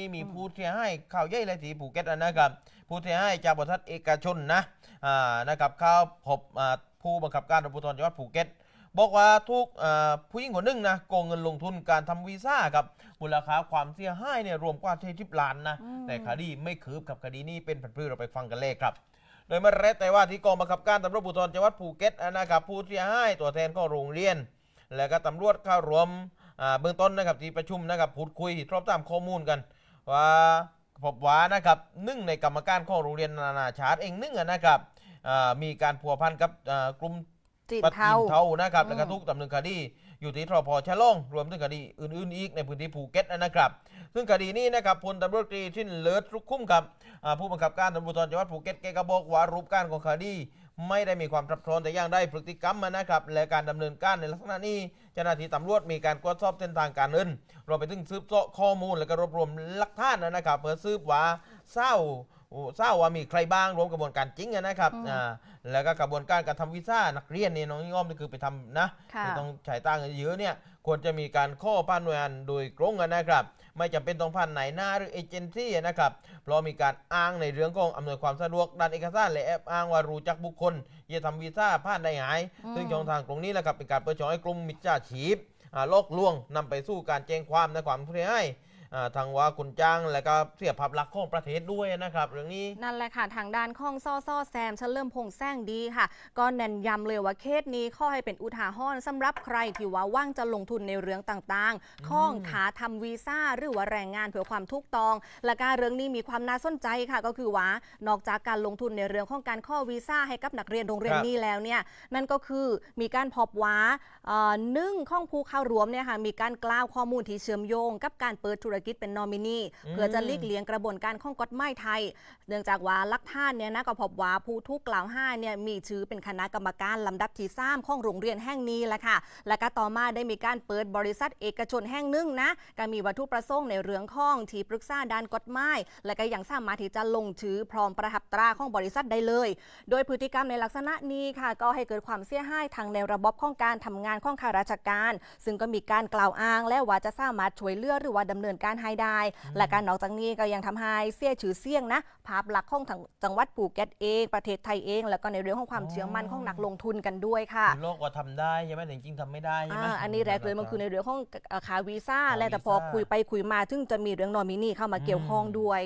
นี้มีผู้เสียหายข่าวใหญ่เลยที่ภูเก็ตนะครับ ผู้เสียหายจากบริษัทเอกชนนะอ่านะครับเข้าพบอ่าผู้บังคับการตำรวจภูธรจังหวัดภูเก็ตบอกว่าทุกอ่าผู้หญิงคนหนึ่งนะโกงเงินลงทุนการทำวีซ่าครับมูลค่าความเสียหายเนี่ยรวมกว่าที่ทิบล้านนะอืมแต่คดีไม่คืบกับคดีนี้เป็นผันพืชเราไปฟังกันเลยครับ โดยเมื่อแรกแต่ว่าที่กองบังคับการตำรวจภูธรจังหวัดภูเก็ตนะครับผู้เสียหายตัวแทนก็โรงเรียน แล้วก็ตำรวจเข้ารวมอ่าเบื้องต้นนะครับที่ประชุมนะครับพูดคุยทบทามข้อมูลกัน ว่าพบว่านะครับหนึ่งในกรรมการของโรงเรียนนานาชาติเองหนึ่งอะนะครับอ่ามีการพัวพันกับอ่ากลุ่มจีนปะเทาจีนเทานะครับอืมแล้วก็ทุกดำเนินคดีอยู่ที่ทรพชะโลงรวมถึงคดีอื่นๆอีกในพื้นที่ภูเก็ตนะครับ ซึ่งคดีนี้นะครับพลตำรวจตรีชินเลิศรุกคุ้มครับอ่า ผู้บังคับการตำรวจภูธรจังหวัดภูเก็ตแกก็บอกว่ารูปการของคดีไม่ได้มีความซับซ้อนแต่อย่างใดพฤติกรรมนะครับ และการดำเนินการในลักษณะนี้เจ้าหน้าที่ตำรวจมีการตรวจสอบเส้นทางการเงินรวมไปถึงสืบเสาะข้อมูลและก็รวบรวมหลักฐานนะครับ เพื่อสืบว่าเศร้าโอ้ทราบว่ามีใครบ้างรวมกระบวนการจริงอะนะครับอืมอ่าแล้วก็กระบวนการการทำวีซ่านักเรียนเนี่ยน้องย่อมนี่คือไปทำนะค่ะไม่ต้องใช้ตังค์เยอะเนี่ยควรจะมีการข้อผ่านหน่วยงานโดยตรงกันนะครับ ไม่จำเป็นต้องผ่านไหนหน้าหรือเอเจนซี่นะครับ เพราะมีการอ้างในเรื่องของอำนวยความสะดวกด้านเอกสารและแอบอ้างว่ารู้จักบุคคลจะทำวีซ่าผ่านได้หายอืมซึ่งช่องทางตรงนี้แหละครับเป็นการเปิดช่องให้กลุ่มมิจฉาชีพอ่าลอกลวงนำไปสู่การแจ้งความในความเสียหายอ่า ทางว่าคุณจ้างและก็เสียภาพลักษณ์ของประเทศด้วยนะครับ เรื่องนี้นั่นแหละค่ะทางด้านข้องซ่อซ่อแซมเฉลิมพงษ์แซงดีค่ะ ก็เน้นย้ำเลยว่าเคสนี้ข้อให้เป็นอุทาหรณ์สำหรับใครที่ว่าว่างจะลงทุนในเรื่องต่างๆ ข้องขาทำวีซ่าหรือว่าแรงงานเพื่อความถูกต้อง และการเรื่องนี้มีความน่าสนใจค่ะ ก็คือว่านอกจากการลงทุนในเรื่องของการข้อวีซ่าให้กับนักเรียนโรงเรียนครับนี้แล้วเนี่ยนั่นก็คือมีการพบว่าเอ่อหนึ่งข้องผู้เข้ารวมเนี่ยค่ะมีการกล่าวข้อมูลที่เชื่อมโยง กับการเปิดธุรกิจเป็นนอมินีเพื่อจะหลีกเลี่ยงกระบวนการข้องกฎหมายไทย เนื่องจากว่าลักท่านเนี่ยนะก็พบว่าผู้ถูกกล่าวหาเนี่ยมีชื่อเป็นคณะกรรมการลำดับที่สามของโรงเรียนแห่งนี้แหละค่ะ และก็ต่อมาได้มีการเปิดบริษัทเอกชนแห่งหนึ่งนะก็มีวัตถุประสงค์ในเรื่องของที่ปรึกษาด้านกฎหมายและก็ยังสามารถที่จะลงชื่อพร้อมประทับตราของบริษัทได้เลย โดยพฤติกรรมในลักษณะนี้ค่ะ ก็ให้เกิดความเสียหายทางในระบบของการทำงานของข้าราชการ ซึ่งก็มีการกล่าวอ้างและว่าจะสามารถช่วยเหลือหรือว่าดำเนินการให้ได้ และการนอกจากนี้ก็ยังทำให้เสียชื่อเสียงนะ ภาพลักษณ์ของทางจังหวัดภูเก็ตเอง ประเทศไทยเอง แล้วก็ในเรื่องของความอ๋อเชื่อมั่นของนักลงทุนกันด้วยค่ะคือโลกว่าทำได้ใช่ไหมแต่จริงๆทำไม่ได้ใช่ไหมอ่าอันนี้แรกเลยมันคือในเรื่องของเอ่อขาวีซ่าขาและแต่พอวีซ่าคุยไปคุยมาถึงจะมีเรื่องนอมินีเข้ามาเกี่ยวข้องด้วย